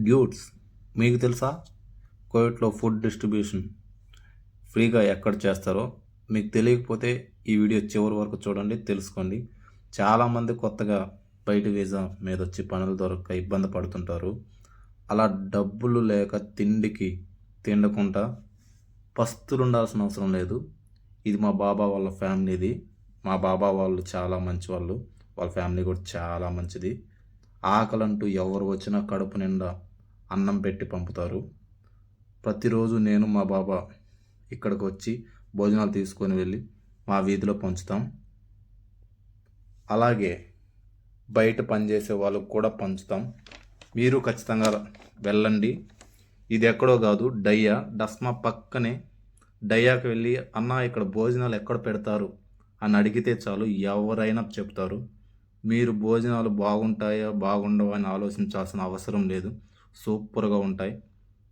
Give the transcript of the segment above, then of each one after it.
Duets. మీకు తెలుసా? కోవిడ్లో ఫుడ్ డిస్ట్రిబ్యూషన్ ఫ్రీగా ఎక్కడ చేస్తారో మీకు తెలియకపోతే ఈ వీడియో చివరి వరకు చూడండి తెలుసుకోండి. చాలామంది కొత్తగా బయట వీసా మీద వచ్చి పనులు దొరక్క ఇబ్బంది పడుతుంటారు. అలా డబ్బులు లేక తిండికి తిండకుండా పస్తులు ఉండాల్సిన అవసరం లేదు. ఇది మా బాబా వాళ్ళ ఫ్యామిలీది మా బాబా వాళ్ళు చాలా మంచి వాళ్ళు వాళ్ళ ఫ్యామిలీ కూడా చాలా మంచిది. ఆకలంటూ ఎవరు వచ్చినా కడుపు నిండా అన్నం పెట్టి పంపుతారు. ప్రతిరోజు నేను మా బాబా ఇక్కడికి వచ్చి భోజనాలు తీసుకొని వెళ్ళి మా వీధిలో పంచుతాం. అలాగే బయట పనిచేసే వాళ్ళకు కూడా పంచుతాం. మీరు ఖచ్చితంగా వెళ్ళండి. ఇది ఎక్కడో కాదు డయ్యా. డస్మా పక్కనే డయ్యాకి వెళ్ళి అన్న ఇక్కడ భోజనాలు ఎక్కడ పెడతారు? అని అడిగితే చాలు ఎవరైనా చెప్తారు. మీరు భోజనాలు బాగుంటాయా బాగుండవా అని ఆలోచించాల్సిన అవసరం లేదు. సూపర్గా ఉంటాయి.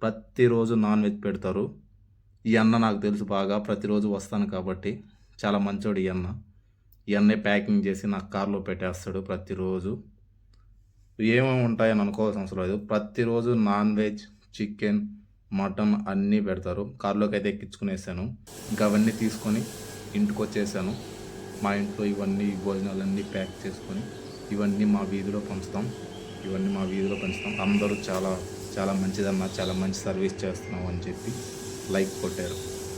ప్రతిరోజు నాన్ వెజ్ పెడతారు. ఈ అన్న నాకు తెలుసు బాగా. ప్రతిరోజు వస్తాను కాబట్టి చాలా మంచోడు ఈ అన్న. ఈ అన్నే ప్యాకింగ్ చేసి నాకు కార్లో పెట్టేస్తాడు ప్రతిరోజు. ఏమేమి ఉంటాయని అనుకోవాల్సిన అవసరం లేదు. ప్రతిరోజు నాన్ వెజ్ చికెన్ మటన్ అన్నీ పెడతారు. కార్లోకి అయితే ఎక్కించుకునేసాను. ఇంకా అవన్నీ తీసుకొని ఇంటికి వచ్చేసాను మా ఇంట్లో ఇవన్నీ భోజనాలన్నీ ప్యాక్ చేసుకొని ఇవన్నీ మా వీధిలో పంచుతాం. ఇవన్నీ మా వీధిలో పంచుతాం. అందరూ చాలా చాలా మంచిదన్న చాలా మంచి సర్వీస్ చేస్తున్నాం అని చెప్పి లైక్ కొట్టారు.